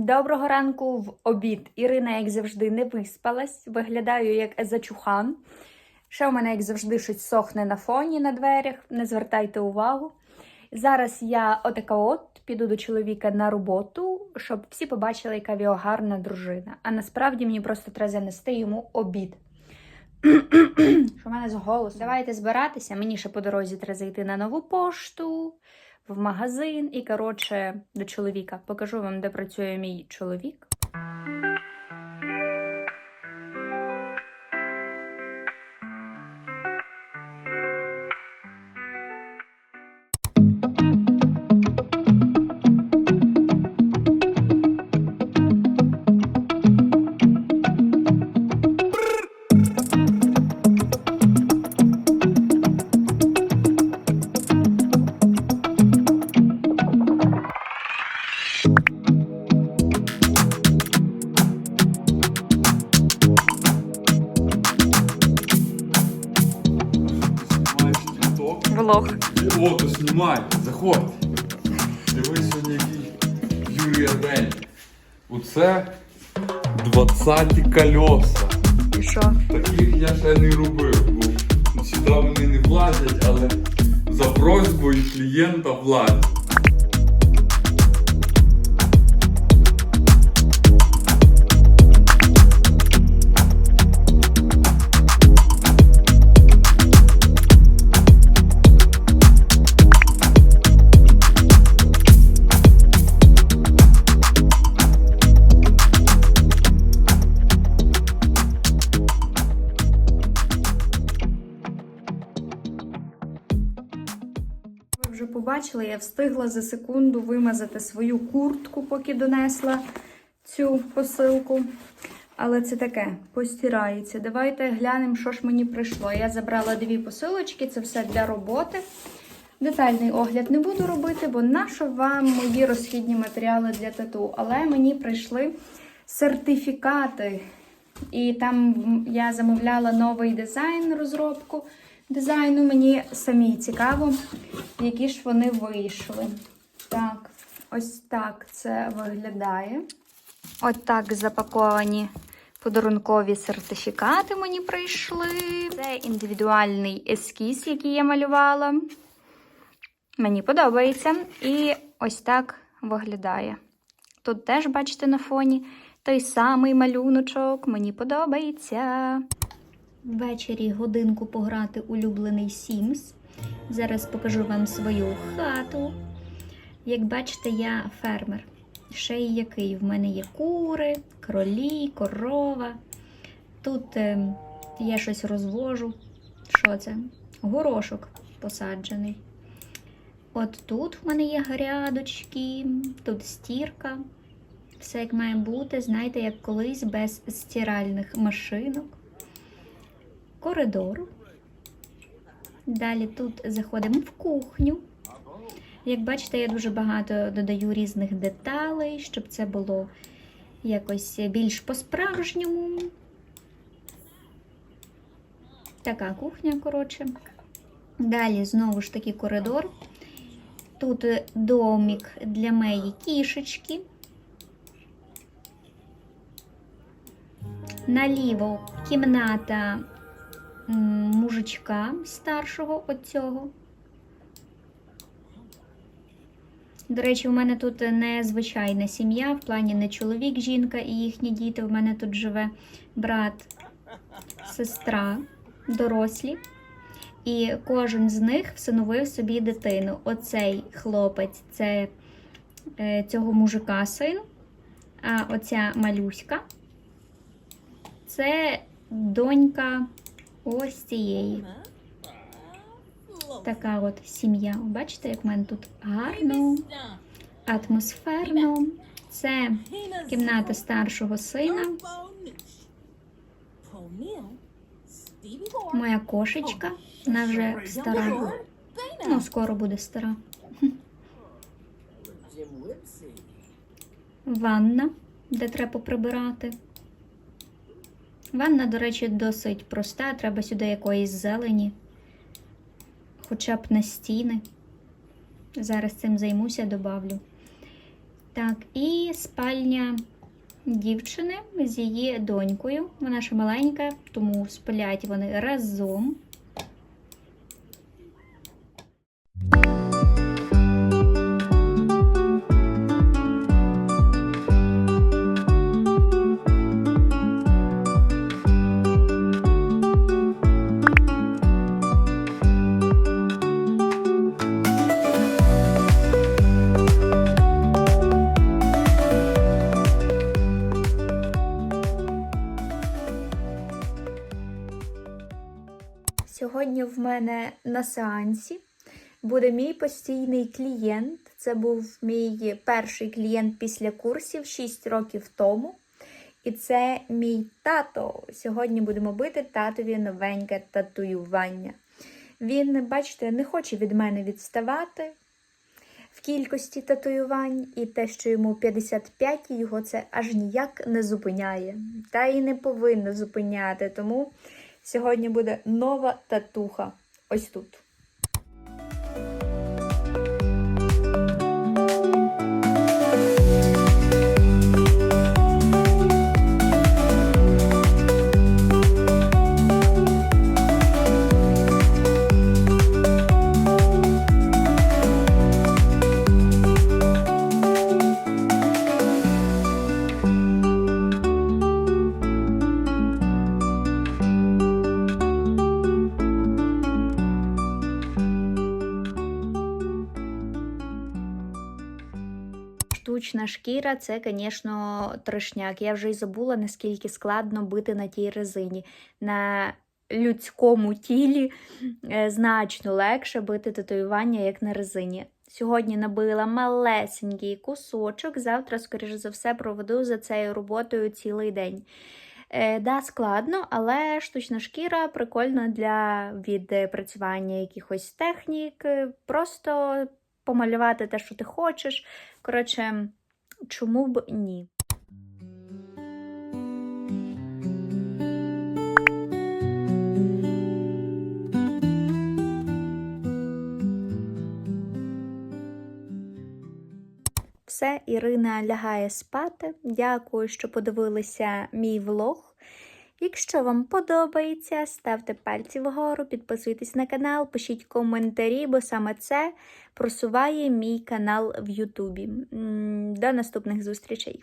Доброго ранку в обід. Ірина, як завжди, не виспалась. Виглядаю як зачухан. Ще у мене, як завжди, щось сохне на фоні на дверях. Не звертайте увагу. Зараз я отака от піду до чоловіка на роботу, щоб всі побачили, яка його гарна дружина. А насправді мені просто треба занести йому обід. Що в мене з голосом? Давайте збиратися. Мені ще по дорозі треба зайти на нову пошту, в магазин і, коротше, до чоловіка. Покажу вам, де працює мій чоловік. Влог. О, то знімай, заходь. Дивись сьогодні який Юрій День. Оце 20 кольоса. І що? Таких я ще не робив, бо сюди вони не влазять, але за просьбою клієнта влазять. Ви побачили, я встигла за секунду вимазати свою куртку, поки донесла цю посилку. Але це таке, постирається. Давайте глянемо, що ж мені прийшло. Я забрала дві посилочки, це все для роботи. Детальний огляд не буду робити, бо нащо вам мої розхідні матеріали для тату. Але мені прийшли сертифікати. І там я замовляла новий дизайн, розробку дизайну. Мені самі цікаво, які ж вони вийшли. Так, ось так це виглядає. От так запаковані подарункові сертифікати мені прийшли. Це індивідуальний ескіз, який я малювала. Мені подобається. І ось так виглядає. Тут теж, бачите, на фоні той самий малюночок. Мені подобається. Ввечері годинку пограти улюблений Sims. Зараз покажу вам свою хату. Як бачите, я фермер. Ще й який. В мене є кури, кролі, корова. Тут е, я щось розвожу. Що це? Горошок посаджений. От тут в мене є грядочки, тут стірка. Все як має бути, знаєте, як колись без стиральних машинок. Коридор. Далі тут заходимо в кухню. Як бачите, я дуже багато додаю різних деталей, щоб це було якось більш по-справжньому. Така кухня, коротше. Далі знову ж таки коридор. Тут домик для моєї кішечки. Наліво кімната мужичка старшого от цього. До речі, у мене тут не звичайна сім'я, в плані не чоловік, жінка і їхні діти. У мене тут живе брат, сестра, дорослі. І кожен з них всиновив собі дитину. Оцей хлопець це е, цього мужика син, а оця малюська це донька ось цієї. Така от сім'я. Бачите, як в мене тут гарно, атмосферно. Це кімната старшого сина, моя кошечка. Вона вже стара. Ну, скоро буде стара. Ванна, де треба прибирати. Ванна, до речі, досить проста. Треба сюди якоїсь зелені, хоча б на стіни. Зараз цим займуся, добавлю. Так, і спальня дівчини з її донькою. Вона ще маленька, тому сплять вони разом. Сьогодні в мене на сеансі буде мій постійний клієнт. Це був мій перший клієнт після курсів 6 років тому. І це мій тато. Сьогодні будемо бити татові новеньке татуювання. Він, бачите, не хоче від мене відставати в кількості татуювань, і те, що йому 55, його це аж ніяк не зупиняє. Та і не повинно зупиняти. Тому сьогодні буде нова татуха. Ось тут. Штучна шкіра це, звісно, трешняк. Я вже й забула, наскільки складно бити на тій резині. На людському тілі е, значно легше бити татуювання, як на резині. Сьогодні набила малесенький кусочок. Завтра, скоріш за все, проведу за цією роботою цілий день. Е, да, складно, але штучна шкіра прикольна для відпрацювання якихось технік. е, Просто помалювати те, що ти хочеш. Коротше, чому б ні? Все, Ірина лягає спати. Дякую, що подивилися мій влог. Якщо вам подобається, ставте пальці вгору, підписуйтесь на канал, пишіть коментарі, бо саме це просуває мій канал в Ютубі. До наступних зустрічей!